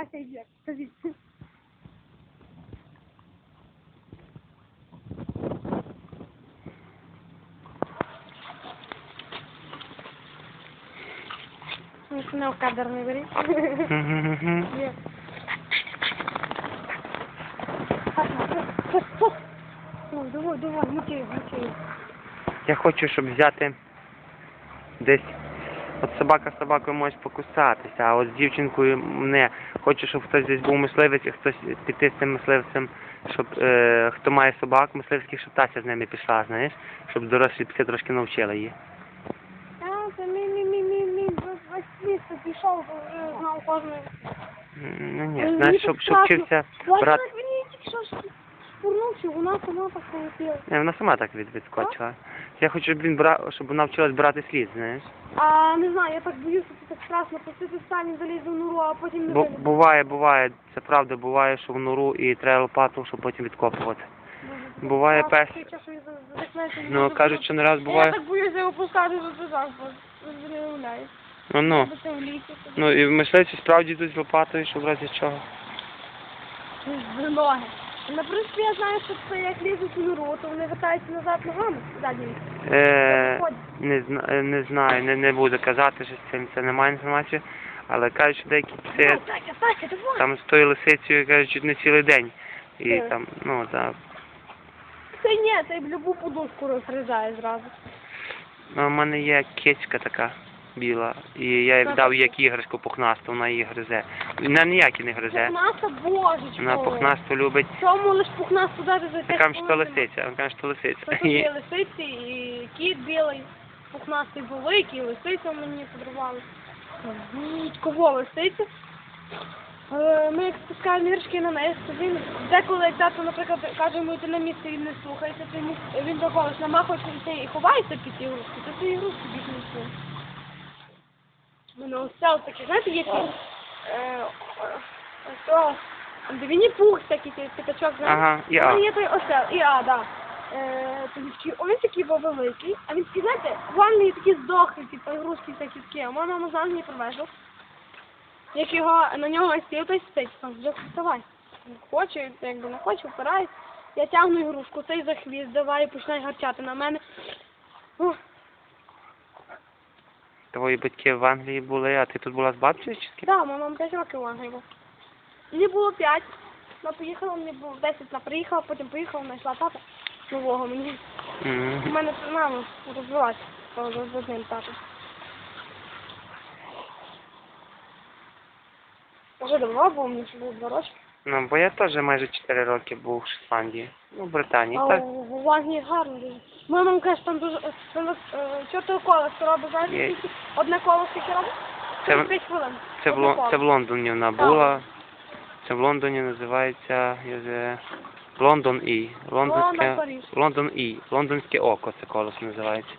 Тася йде, скажіть. Це в кадр не. Ну, давай, давай, мутей, мутей. Я хочу, щоб взяти десь. От собака з собакою може покусатися, а от з дівчинкою не. Хочу, щоб хтось десь був мисливець, і хтось піти з цим мисливцем, щоб е, хто має собак мисливських, щоб Тася з ними пішла, знаєш, щоб дорослі пси трошки навчили її. А, це мій, мій, мій, мій, мій, весь пішов, вже знав кожен. Ну ні, знаєш, щоб, щоб вчився брат. як він її тільки що ж вона сама так полетіла. Не, вона сама так від, відскочила. Я хочу, щоб він бра... щоб вона вчилась брати слід, знаєш. А не знаю, я так боюся, це так страшно, пустити стані залізти в нуру, а потім не Бу, буває, буває, це правда, буває, що в нору і треба лопату, щоб потім відкопувати. Боже, буває страшно, пес. такий час, що я за- задихнеться, не Ну, можу кажуть, що не раз Я буває. так боюся його пускати за це так, ви не уявляєте. Ну, ну. Бо це в лісі. Ну і мисливці справді йдуть з лопатою, що в разі чого. З ноги. На принципі, я знаю, що це як лізуть в нуру, то вони вертаються назад ногами задніми. Е, не, зна, е, не знаю, не, не буду казати, що з цим це немає інформації, але кажуть, що деякі пси Давай, давай. там з тою лисицею кажуть, чуть не цілий день. І Е. там, ну так. Це ні, це й в любу подушку розгризає зразу. Ну, у мене є кицька така біла, і я їй дав як іграшку пухнасту, вона її гризе. Вона ніякі не гризе. Пухнаста, божечко. Вона пухнасту любить. Чому лиш пухнасту дати за те, кажу, що лисиця, вона каже, що лисиця. Тут І- є лисиці, і кіт білий, пухнастий великий, і лисиця мені подарували. Кого лисиця? Е, Ми як спускаємо іграшки на то він деколи, тато, наприклад, каже йому йти на місце і не слухається, то він також намахується і ховається під ті ігрушки, то ці ігрушки більш не чує. У мене ось це ось такі, знаєте, є ті, е, ось то, де він і пух такий, цей п'ятачок, знаєте? Ага, і У мене а. є той осел, і а, да. Е, то він такий, був великий, а він такий, знаєте, в Англії такі здохли, типу, ігрушки такі такі, а моя мама з Англії привезла. Як його, на нього сів, той спить, там, вже вставай. Хоче, якби не хоче, впирається. Я тягну ігрушку, цей за хвіст, давай, і починає гарчати на мене. Ух, Твої батьки в Англії були, а ти тут була з бабцею чи з ким? Да, мама 5 років в Англії була. Мені було 5, вона поїхала, мені було 10, вона приїхала, потім поїхала, знайшла тата нового мені. У мене мама розвелася з одним татом. Вже давно було, мені ще було два роки. Ну, бо я теж майже 4 роки був в Шотландії. Ну, в Британії. А Так. в Англії гарно дуже. Моя мама каже, там дуже... Там, е, чотири колеса робить, Є. скільки? Одне колесо скільки робить? Це в- 45 хвилин. Це в, Одне Лон- колесо. це в Лондоні вона була. Це в Лондоні називається я Лондон І. Лондон, Лондонське Париж. Лондон І. Лондонське око це колос називається.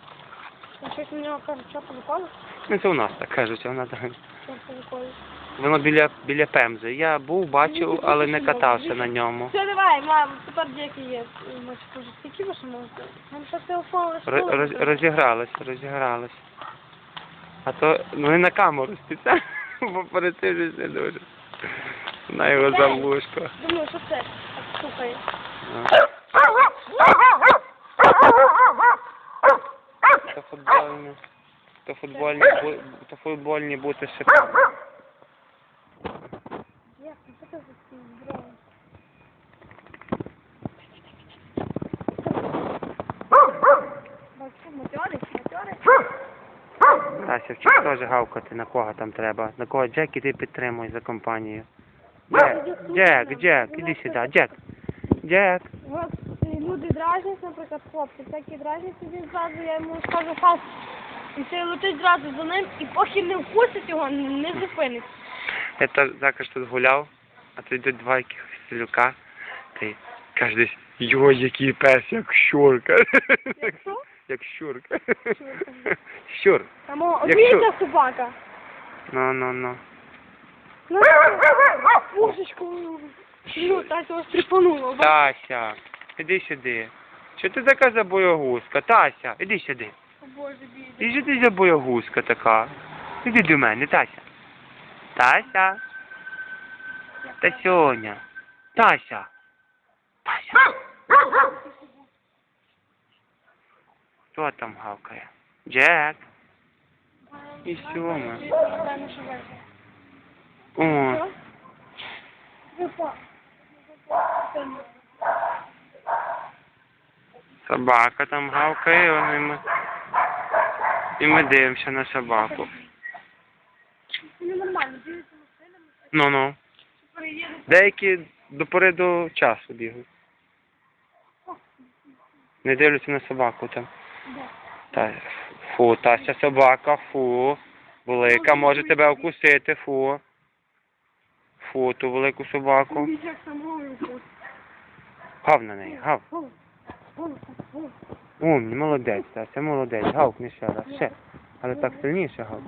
А щось мені кажуть, чотири колеса? Ну це у нас так кажуть, а вона так. Чотири колеса. Воно біля біля Пемзи. Я був, бачив, але не катався на ньому. Все, давай, мам, тепер деякі є. Може, кажуть, які ваші можете? Нам ще телефон Роз, роз, розігралися, розігралися. А то вони на камеру спеціально, бо перед цим же не дуже. На його за вушко. Думаю, що це? Так. То футбольні. То футбольні, то футбольні бути ще. Тася, вчора теж гавкати, на кого там треба. На кого Джек, іди підтримуй за компанію. Джек, Джек, Джек, іди сюди, Джек. Джек. Люди дражнять, наприклад, хлопці, дражнять, і він зразу, я йому скажу хас. І цей летить зразу за ним, і поки не вкусить його, не зупинить. Я то також тут гуляв, а тут йдуть два якихось селюка. Ти каже десь, йой, який пес, як щурка. Як що? Як щурка. Щурка. Щур. Там о, Як обійця собака. Ну, ну, ну. Ну, Божечко, ну, та цього стріпануло. Тася, іди сюди. Що ти така за боягузка? Тася, іди сюди. О, Боже, бідний. І що ти за боягузка така? Іди до мене, Тася. Тася. Та сьогодні. Тася. Тася. Хто там гавкає? Джек. І сьома. О, собака там гавкає, і ми, і ми дивимося на собаку. Ну, машинами, Ну-ну. Деякі до пори до часу бігають. Не дивляться на собаку там. Та, фу, Тася собака, фу. Велика, може тебе вкусити, фу. Фу, ту велику собаку. Гав на неї, гав. Умні, молодець, Тася, молодець. Гавкни ще раз, ще. Але так сильніше гав.